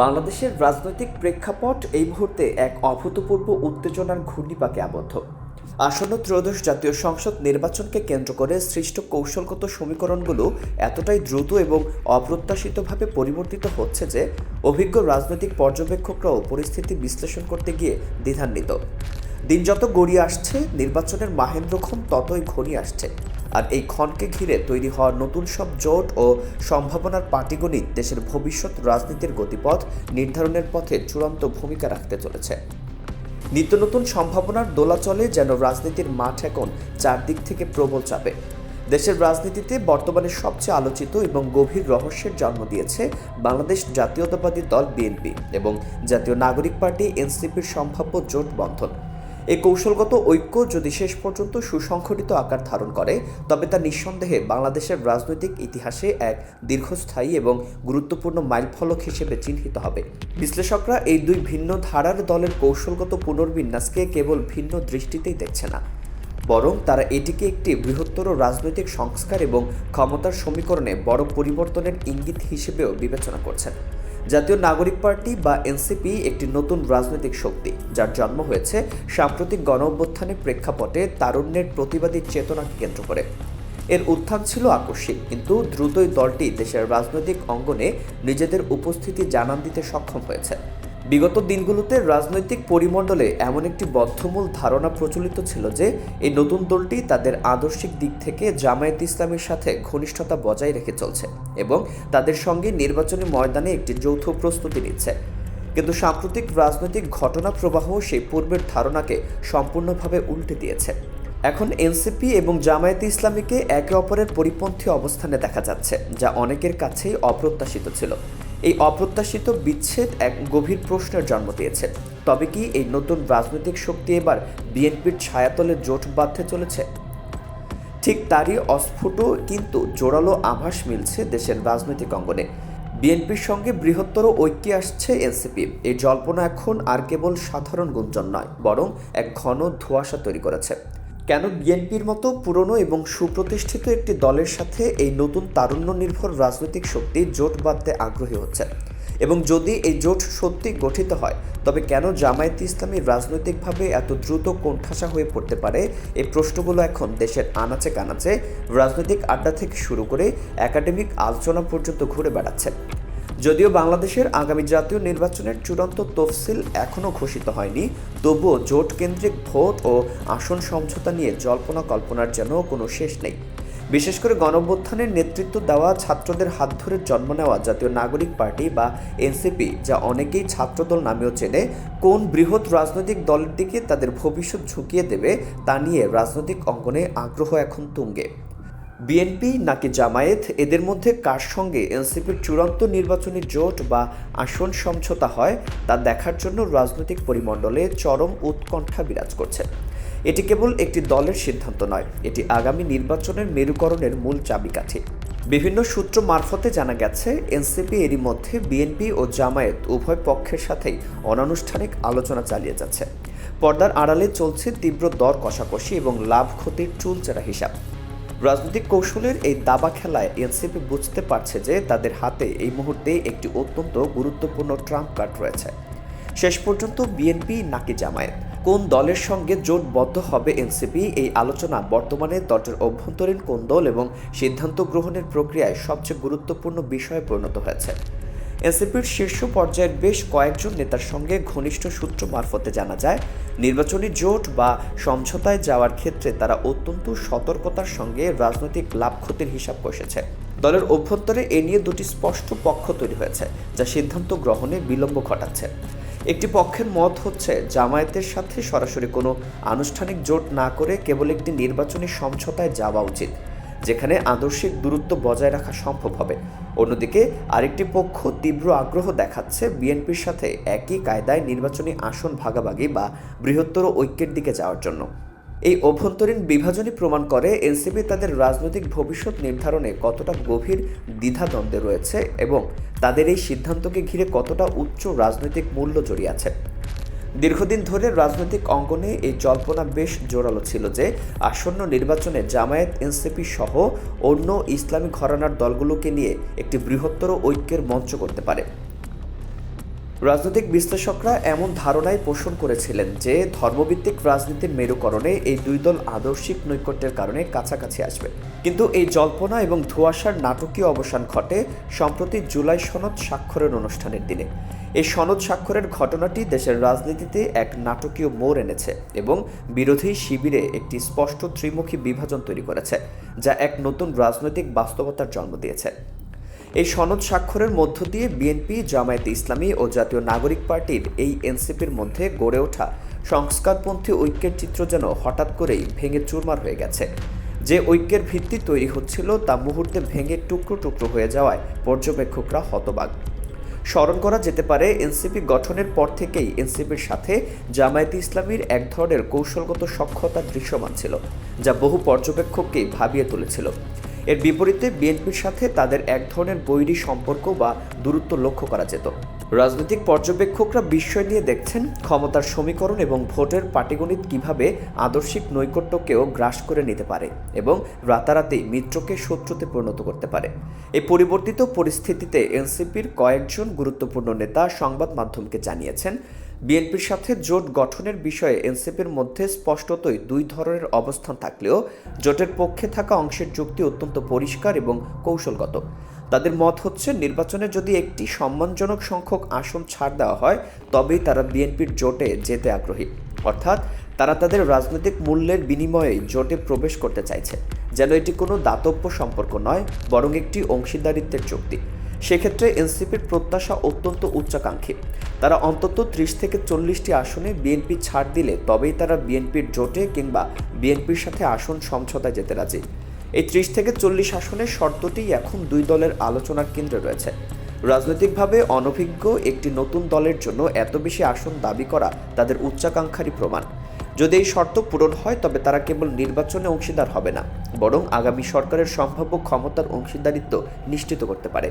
বাংলাদেশের রাজনৈতিক প্রেক্ষাপট এই মুহূর্তে এক অভূতপূর্ব উত্তেজনার ঘূর্ণিপাকে আবদ্ধ। আসন্ন ত্রয়োদশ জাতীয় সংসদ নির্বাচনকে কেন্দ্র করে সৃষ্ট কৌশলগত সমীকরণগুলো এতটাই দ্রুত এবং অপ্রত্যাশিতভাবে পরিবর্তিত হচ্ছে যে অভিজ্ঞ রাজনৈতিক পর্যবেক্ষকরাও পরিস্থিতি বিশ্লেষণ করতে গিয়ে দ্বিধান্বিত। দিন যত গড়িয়ে আসছে, নির্বাচনের মাহেন্দ্রক্ষণ ততই ঘনিয়ে আসছে। আর এই ক্ষণকে ঘিরে তৈরি হওয়া নতুন সব জোট ও সম্ভাবনার পাটিগণিত দেশের ভবিষ্যৎ রাজনীতির গতিপথ নির্ধারণের পথে চূড়ান্ত ভূমিকা রাখতে চলেছে। নিত্য নতুন সম্ভাবনার দোলাচলে যেন রাজনীতির মাঠ এখন চারদিক থেকে প্রবল চাপে। দেশের রাজনীতিতে বর্তমানে সবচেয়ে আলোচিত এবং গভীর রহস্যের জন্ম দিয়েছে বাংলাদেশ জাতীয়তাবাদী দল বিএনপি এবং জাতীয় নাগরিক পার্টি এনসিপির সম্ভাব্য জোট বন্ধন। এই কৌশলগত ঐক্য যদি শেষ পর্যন্ত সুসংগঠিত আকার ধারণ করে, তবে তা নিঃসন্দেহে বাংলাদেশের রাজনৈতিক ইতিহাসে এক দীর্ঘস্থায়ী এবং গুরুত্বপূর্ণ মাইলফলক হিসেবে চিহ্নিত হবে। বিশ্লেষকরা এই দুই ভিন্ন ধারার দলের কৌশলগত পুনর্বিন্যাসকে কেবল ভিন্ন দৃষ্টিতেই দেখছে না, বরং তারা এটিকে একটি বৃহত্তর রাজনৈতিক সংস্কার এবং ক্ষমতার সমীকরণে বড় পরিবর্তনের ইঙ্গিত হিসেবেও বিবেচনা করছেন। জাতীয় নাগরিক পার্টি বা এনসিপি একটি নতুন রাজনৈতিক শক্তি, যার জন্ম হয়েছে সাম্প্রতিক গণ অভ্যুত্থানের প্রেক্ষাপটে তারুণ্যের প্রতিবাদী চেতনাকে কেন্দ্র করে। এর উত্থান ছিল আকস্মিক, কিন্তু দ্রুতই দলটি দেশের রাজনৈতিক অঙ্গনে নিজেদের উপস্থিতি জানান দিতে সক্ষম হয়েছে। বিগত দিনগুলোতে রাজনৈতিক পরিমণ্ডলে এমন একটি বদ্ধমূল ধারণা প্রচলিত ছিল যে এই নতুন দলটি তাদের আদর্শিক দিক থেকে জামায়াত ইসলামের সাথে ঘনিষ্ঠতা বজায় রেখে চলছে এবং তাদের সঙ্গে নির্বাচনী ময়দানে একটি যৌথ প্রস্তুতি নিচ্ছে। কিন্তু সাম্প্রতিক রাজনৈতিক ঘটনা প্রবাহ সেই পূর্বের ধারণাকে সম্পূর্ণভাবে উল্টে দিয়েছে। এখন এনসিপি এবং জামায়াতে ইসলামীকে একে অপরের পরিপন্থী অবস্থানে দেখা যাচ্ছে, যা অনেকের কাছেই অপ্রত্যাশিত ছিল। এই অপ্রত্যাশিত বিচ্ছেদ এক গভীর প্রশ্নের জন্ম দিয়েছে। তবে কি এই নতুন রাজনৈতিক শক্তি এবার বিএনপির ছায়াতলে জোট বাঁধতে চলেছে? ঠিক তারই অস্ফুট কিন্তু জোরালো আভাস মিলছে দেশের রাজনৈতিক অঙ্গনে। বিএনপির সঙ্গে বৃহত্তর ঐক্যে আসছে এনসিপি। এই জল্পনা এখন আর কেবল সাধারণ গুঞ্জন নয়, বরং এক ঘন ধোঁয়াশা তৈরি করেছে। কেন বিএনপির মতো পুরনো এবং সুপ্রতিষ্ঠিত একটি দলের সাথে এই নতুন তারুণ্য নির্ভর রাজনৈতিক শক্তি জোট বাঁধতে আগ্রহী হচ্ছে? এবং যদি এই জোট সত্যি গঠিত হয়, তবে কেন জামায়াত ইসলামী রাজনৈতিকভাবে এত দ্রুত কোণঠাসা হয়ে পড়তে পারে? এই প্রশ্নগুলো এখন দেশের আনাচে কানাচে রাজনৈতিক আড্ডা থেকে শুরু করে একাডেমিক আলোচনা পর্যন্ত ঘুরে বেড়াচ্ছে। যদিও বাংলাদেশের আগামী জাতীয় নির্বাচনের চূড়ান্ত তফসিল এখনও ঘোষিত হয়নি, তবুও জোট কেন্দ্রিক ভোট ও আসন সমঝোতা নিয়ে জল্পনা কল্পনার যেন কোনো শেষ নেই। বিশেষ করে গণঅভ্যুত্থানের নেতৃত্ব দেওয়া ছাত্রদের হাত ধরে জন্ম নেওয়া জাতীয় নাগরিক পার্টি বা এনসিপি, যা অনেকেই ছাত্রদল নামেও চেনে, কোন বৃহৎ রাজনৈতিক দলের দিকে তাদের ভবিষ্যৎ ঝুঁকিয়ে দেবে তা নিয়ে রাজনৈতিক অঙ্গনে আগ্রহ এখন তুঙ্গে। বিএনপি নাকি জামায়াত, এদের মধ্যে কার সঙ্গে এনসিপির চূড়ান্ত নির্বাচনী জোট বা আসন সমঝোতা হয়, তা দেখার জন্য রাজনৈতিক পরিমণ্ডলে চরম উৎকণ্ঠা বিরাজ করছে। এটি কেবল একটি দলের সিদ্ধান্ত নয়, এটি আগামী নির্বাচনের মেরুকরণের মূল চাবিকাঠি। বিভিন্ন সূত্র মারফতে জানা গেছে, এনসিপি এরই মধ্যে বিএনপি ও জামায়াত উভয় পক্ষের সাথেই অনানুষ্ঠানিক আলোচনা চালিয়ে যাচ্ছে। পর্দার আড়ালে চলছে তীব্র দর কষাকষি এবং লাভ ক্ষতির চুলচেরা হিসাব। রাজনৈতিক কৌশলের এই দাবা খেলায় এনসিপি বুঝতে পারছে যে তাদের হাতে এই মুহূর্তে একটি অত্যন্ত গুরুত্বপূর্ণ ট্রাম্প কার্ড রয়েছে। শেষ পর্যন্ত বিএনপি নাকি জামায়াত? কোন দলের সঙ্গে জোটবদ্ধ হবে এনসিপি? এই আলোচনা বর্তমানে দলটির অভ্যন্তরীণ কোন দল এবং সিদ্ধান্ত গ্রহণের প্রক্রিয়ায় সবচেয়ে গুরুত্বপূর্ণ বিষয়ে পরিণত হয়েছে। এনসিপির শীর্ষ পর্যায়ের বেশ কয়েকজন নেতার সঙ্গে ঘনিষ্ঠ সূত্র মারফতে জানা যায়, নির্বাচনী জোট বা সমঝোতায় যাওয়ার ক্ষেত্রে তারা অত্যন্ত সতর্কতার সঙ্গে রাজনৈতিক লাভ ক্ষতির হিসাব কষেছে। দলের অভ্যন্তরে এ নিয়ে দুটি স্পষ্ট পক্ষ তৈরি হয়েছে, যা সিদ্ধান্ত গ্রহণে বিলম্ব ঘটাচ্ছে। একটি পক্ষের মত হচ্ছে, জামায়াতের সাথে সরাসরি কোনো আনুষ্ঠানিক জোট না করে কেবল একটি নির্বাচনী সমঝোতায় যাওয়া উচিত। যেখানে আদর্শিক দূরত্ব বজায় রাখা সম্ভব হবে। অন্যদিকে, আরেকটি পক্ষ তীব্র আগ্রহ দেখাচ্ছে বিএনপির সাথে একই কায়দায় নির্বাচনী আসন ভাগাভাগি বা বৃহত্তর ঐক্যের দিকে যাওয়ার জন্য। এই অভ্যন্তরীণ বিভাজনই প্রমাণ করে এনসিপি তাদের রাজনৈতিক ভবিষ্যৎ নির্ধারণে কতটা গভীর দ্বিধাদ্বন্দ্বে রয়েছে এবং তাদের এই সিদ্ধান্তকে ঘিরে কতটা উচ্চ রাজনৈতিক মূল্য জড়িয়ে আছে। দীর্ঘদিন ধরে রাজনৈতিক অঙ্গনে এই জল্পনা বেশ জোরালো ছিল যে আসন্ন নির্বাচনে জামায়াত, এনসিপি সহ অন্য ইসলামী ঘরানার দলগুলোকে নিয়ে একটি বৃহত্তর ঐক্যের মঞ্চ করতে পারে। রাজনৈতিক বিশ্লেষকরা এমন ধারণাই পোষণ করেছিলেন যে ধর্মভিত্তিক রাজনীতির মেরুকরণে এই দুই দল আদর্শিক নৈকট্যের কারণে কাছাকাছি আসবে। কিন্তু এই জল্পনা এবং ধোঁয়াশার নাটকীয় অবসান ঘটে সম্প্রতি জুলাই সনদ স্বাক্ষরের অনুষ্ঠানের দিনে। এই সনদ স্বাক্ষরের ঘটনাটি দেশের রাজনীতিতে এক নাটকীয় মোড় এনেছে এবং বিরোধী শিবিরে একটি স্পষ্ট ত্রিমুখী বিভাজন তৈরি করেছে, যা এক নতুন রাজনৈতিক বাস্তবতার জন্ম দিয়েছে। এই সনদ স্বাক্ষরের মধ্য দিয়ে বিএনপি, জামায়াতে ইসলামী ও জাতীয় নাগরিক পার্টির এই এনসিপির মধ্যে গড়ে ওঠা সংস্কারপন্থী ঐক্যের চিত্র যেন হঠাৎ করেই ভেঙে চুরমার হয়ে গেছে। যে ঐক্যের ভিত্তি তৈরি হচ্ছিল তা মুহূর্তে ভেঙে টুকরো টুকরো হয়ে যাওয়ায় পর্যবেক্ষকরা হতবাক। স্মরণ করা যেতে পারে এনসিপি গঠনের পর থেকেই এনসিপির সাথে জামায়াতে ইসলামীর এক ধরনের কৌশলগত সক্ষতা দৃশ্যমান ছিল, যা বহু পর্যবেক্ষককে ভাবিয়ে তুলেছিল। এর বিপরীতে বিএনপির সাথে তাদের এক ধরনের বৈরী সম্পর্ক বা দূরত্ব লক্ষ্য করা যেত। রাজনৈতিক পর্যবেক্ষকরা বিস্ময় নিয়ে দেখছেন ক্ষমতার সমীকরণ এবং ভোটের পাটিগণিত কীভাবে আদর্শিক নৈকট্যকেও গ্রাস করে নিতে পারে এবং রাতারাতি মিত্রকে শত্রুতে পরিণত করতে পারে। এই পরিবর্তিত পরিস্থিতিতে এনসিপির কয়েকজন গুরুত্বপূর্ণ নেতা সংবাদ মাধ্যমকে জানিয়েছেন বিএনপির সাথে জোট গঠনের বিষয়ে এনসিপির মধ্যে স্পষ্টতই দুই ধরনের অবস্থান থাকলেও জোটের পক্ষে থাকা অংশের যুক্তি অত্যন্ত পরিষ্কার এবং কৌশলগত। তাদের মত হচ্ছে, নির্বাচনে যদি একটি সম্মানজনক সংখ্যক আসন ছাড় দেওয়া হয়, তবেই তারা বিএনপির জোটে যেতে আগ্রহী। অর্থাৎ, তারা তাদের রাজনৈতিক মূল্যের বিনিময়ে জোটে প্রবেশ করতে চাইছে। যেন এটি কোনো দাতব্য সম্পর্ক নয়, বরং একটি অংশীদারিত্বের চুক্তি। সেক্ষেত্রে এনসিপির প্রত্যাশা অত্যন্ত উচ্চাকাঙ্ক্ষী। তারা অন্তত ত্রিশ থেকে চল্লিশটি আসনে বিএনপি ছাড় দিলে তবেই তারা বিএনপির জোটে কিংবা বিএনপির সাথে আসন সমঝোতায় যেতে রাজি। এই ত্রিশ থেকে চল্লিশ আসনের শর্তটি এখন দুই দলের আলোচনার কেন্দ্রে রয়েছে। রাজনৈতিকভাবে অনভিজ্ঞ একটি নতুন দলের জন্য এত বেশি আসন দাবি করা তাদের উচ্চাকাঙ্ক্ষারই প্রমাণ। যদি এই শর্ত পূরণ হয়, তবে তারা কেবল নির্বাচনে অংশীদার হবে না, বরং আগামী সরকারের সম্ভাব্য ক্ষমতার অংশীদারিত্ব নিশ্চিত করতে পারে।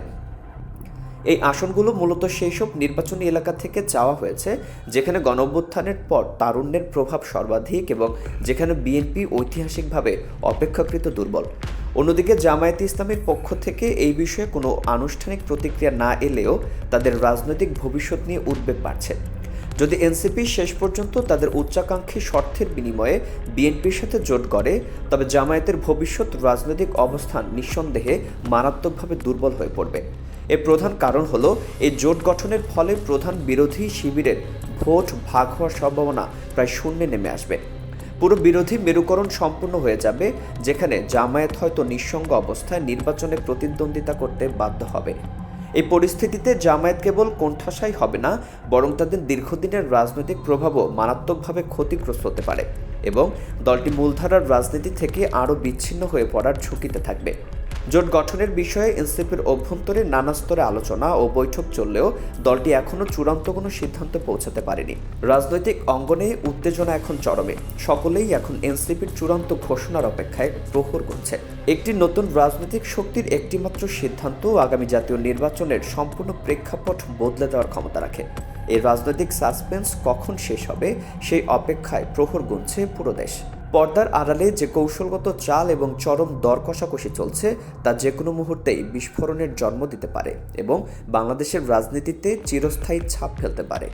এই আসনগুলো মূলত সেই সব নির্বাচনী এলাকা থেকে চাওয়া হয়েছে, যেখানে গণঅভ্যুত্থানের পর তারুণ্যের প্রভাব সর্বাধিক এবং যেখানে বিএনপি ঐতিহাসিকভাবে অপেক্ষাকৃত দুর্বল। অন্যদিকে জামায়াতে ইসলামের পক্ষ থেকে এই বিষয়ে কোনো আনুষ্ঠানিক প্রতিক্রিয়া না এলেও তাদের রাজনৈতিক ভবিষ্যৎ নিয়ে উদ্বেগ বাড়ছে। যদি এনসিপি শেষ পর্যন্ত তাদের উচ্চাকাঙ্ক্ষী শর্তের বিনিময়ে বিএনপির সাথে জোট করে তবে জামায়াতের ভবিষ্যৎ রাজনৈতিক অবস্থান নিঃসন্দেহে মারাত্মকভাবে দুর্বল হয়ে পড়বে। এর প্রধান কারণ হলো, এই জোট গঠনের ফলে প্রধান বিরোধী শিবিরের ভোট ভাগ হওয়ার সম্ভাবনা প্রায় শূন্যে নেমে আসবে। পুরো বিরোধী মেরুকরণ সম্পূর্ণ হয়ে যাবে, যেখানে জামায়াত হয়তো নিঃসঙ্গ অবস্থায় নির্বাচনে প্রতিদ্বন্দ্বিতা করতে বাধ্য হবে। এই পরিস্থিতিতে জামায়াত কেবল কোণঠাসাই হবে না, বরং তাদের দীর্ঘদিনের রাজনৈতিক প্রভাবও মারাত্মকভাবে ক্ষতিগ্রস্ত হতে পারে এবং দলটি মূলধারার রাজনীতি থেকে আরও বিচ্ছিন্ন হয়ে পড়ার ঝুঁকিতে থাকবে। জোট গঠনের বিষয়ে এনসিপির অভ্যন্তরে নানা স্তরে আলোচনা ও বৈঠক চললেও দলটি এখনও চূড়ান্ত কোনো সিদ্ধান্তে পৌঁছাতে পারেনি। রাজনৈতিক অঙ্গনে উত্তেজনা এখন চরমে। সকলেই এখন এনসিপির চূড়ান্ত ঘোষণার অপেক্ষায় প্রহর করছে। একটি নতুন রাজনৈতিক শক্তির একটিমাত্র সিদ্ধান্ত আগামী জাতীয় নির্বাচনের সম্পূর্ণ প্রেক্ষাপট বদলে দেওয়ার ক্ষমতা রাখে। এই রাজনৈতিক সাসপেন্স কখন শেষ হবে সেই অপেক্ষায় প্রহর গুনছে পুরো দেশ। পর্দার আড়ালে যে কৌশলগত চাল এবং চরম দর কষাকষি চলছে, তা যে কোনো মুহূর্তেই বিস্ফোরণের জন্ম দিতে পারে এবং বাংলাদেশের রাজনীতিতে চিরস্থায়ী ছাপ ফেলতে পারে।